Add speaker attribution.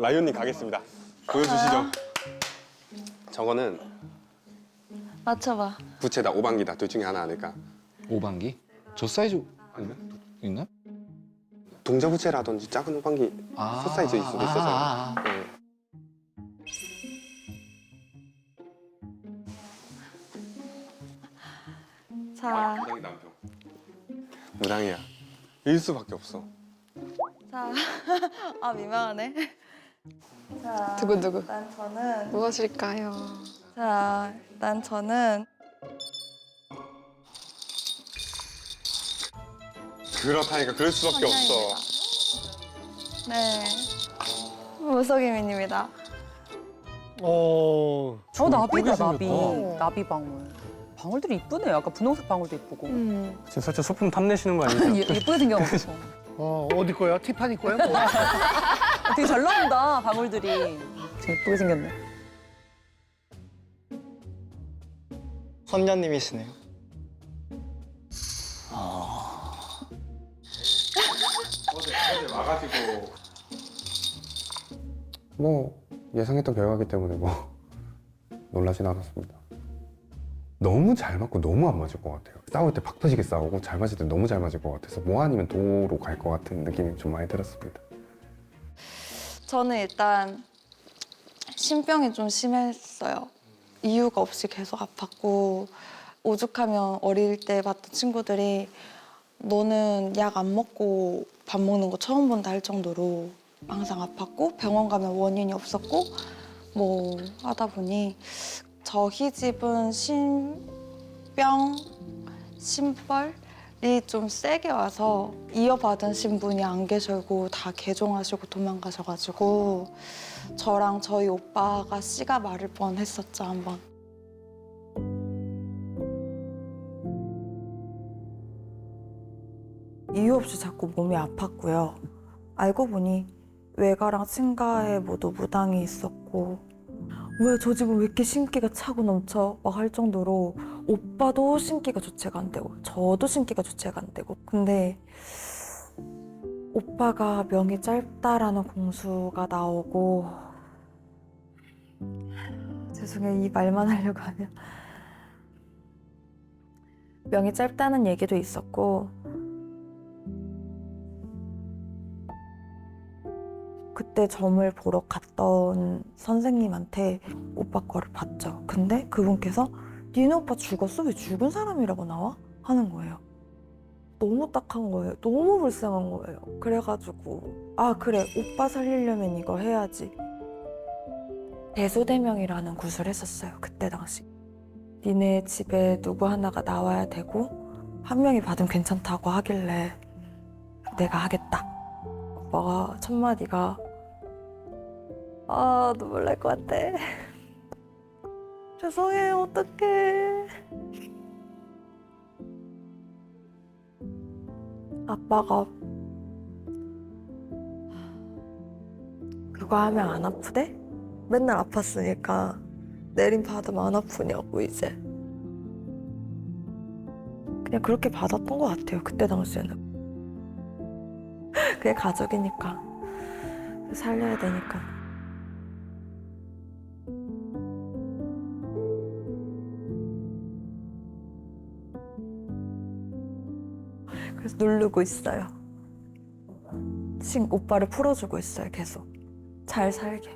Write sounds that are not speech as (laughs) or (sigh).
Speaker 1: 라이온님 가겠습니다. 보여주시죠. 저거는
Speaker 2: 맞춰봐.
Speaker 1: 부채다 오방기다 둘 중에 하나 아닐까.
Speaker 3: 오반기? 저 사이즈 아니면 있나?
Speaker 1: 동자 부채라든지 작은 오방기
Speaker 3: 아,
Speaker 1: 첫 사이즈일 수도 있어서.
Speaker 3: 아, 아.
Speaker 1: 네.
Speaker 2: 자,
Speaker 1: 무당이 남편. 무당이야. 일 수밖에 없어.
Speaker 2: 자. (laughs) 아, 민망하네. 자,
Speaker 4: 두구두구.
Speaker 2: 일단 저는
Speaker 4: 무엇일까요?
Speaker 2: 자, 일단 저는
Speaker 1: 그렇다니까 그럴 수밖에 없어.
Speaker 2: 네. 무속이민입니다.
Speaker 5: 어.
Speaker 6: 어 나비다 나비. 나비 방울 방울들이 이쁘네요 아까 분홍색 방울도 이쁘고
Speaker 2: 음.
Speaker 5: 지금 살짝 소품 탐내시는 거 아니에요? (laughs)
Speaker 6: 예, 예쁘게 생겨가지고 (laughs)
Speaker 5: 어, 어디 거야? 티파니 거야? 뭐? (laughs)
Speaker 6: 되게 잘 나온다 방울들이 되게 예쁘게 생겼네
Speaker 7: 선녀님이시네요.
Speaker 1: 어제 어제 와가지고 뭐 예상했던 결과기 때문에 뭐 (laughs) 놀라진 않았습니다. 너무 잘 맞고 너무 안 맞을 것 같아요. 싸울 때팍 터지게 싸우고 잘 맞을 때 너무 잘 맞을 것 같아서 뭐 아니면 도로 갈 것 같은 느낌이 좀 많이 들었습니다.
Speaker 2: 저는 일단 신병이 좀 심했어요. 이유가 없이 계속 아팠고 오죽하면 어릴 때 봤던 친구들이 너는 약 안 먹고 밥 먹는 거 처음 본다 할 정도로 항상 아팠고 병원 가면 원인이 없었고 뭐 하다 보니 저희 집은 신병 신벌이 좀 세게 와서 이어받은 신분이 안 계시고 다 개종하시고 도망가셔가지고 저랑 저희 오빠가 씨가 마를 뻔했었죠 한번. 이유 없이 자꾸 몸이 아팠고요. 알고 보니 외가랑 친가에 모두 무당이 있었고 왜 저 집은 왜 이렇게 신기가 차고 넘쳐 막 할 정도로 오빠도 신기가 주체가 안 되고 저도 신기가 주체가 안 되고. 근데 오빠가 명이 짧다라는 공수가 나오고 죄송해요. 이 말만 하려고 하면. 명이 짧다는 얘기도 있었고 그때 점을 보러 갔던 선생님한테 오빠 거를 봤죠. 근데 그분께서 니네 오빠 죽었어? 왜 죽은 사람이라고 나와? 하는 거예요. 너무 딱한 거예요. 너무 불쌍한 거예요. 그래가지고 아 그래 오빠 살리려면 이거 해야지. 대소대명이라는 구슬 했었어요. 그때 당시. 니네 집에 누구 하나가 나와야 되고 한 명이 받으면 괜찮다고 하길래 내가 하겠다. 오빠가 첫 마디가 아 눈물 날 것 같아. 죄송해요 어떡해. 아빠가 그거 하면 안 아프대? 맨날 아팠으니까 내림 받으면 안 아프냐고 이제. 그냥 그렇게 받았던 것 같아요 그때 당시에는. 그게 가족이니까 살려야 되니까. 그래서 누르고 있어요. 친 오빠를 풀어주고 있어요 계속 잘 살게.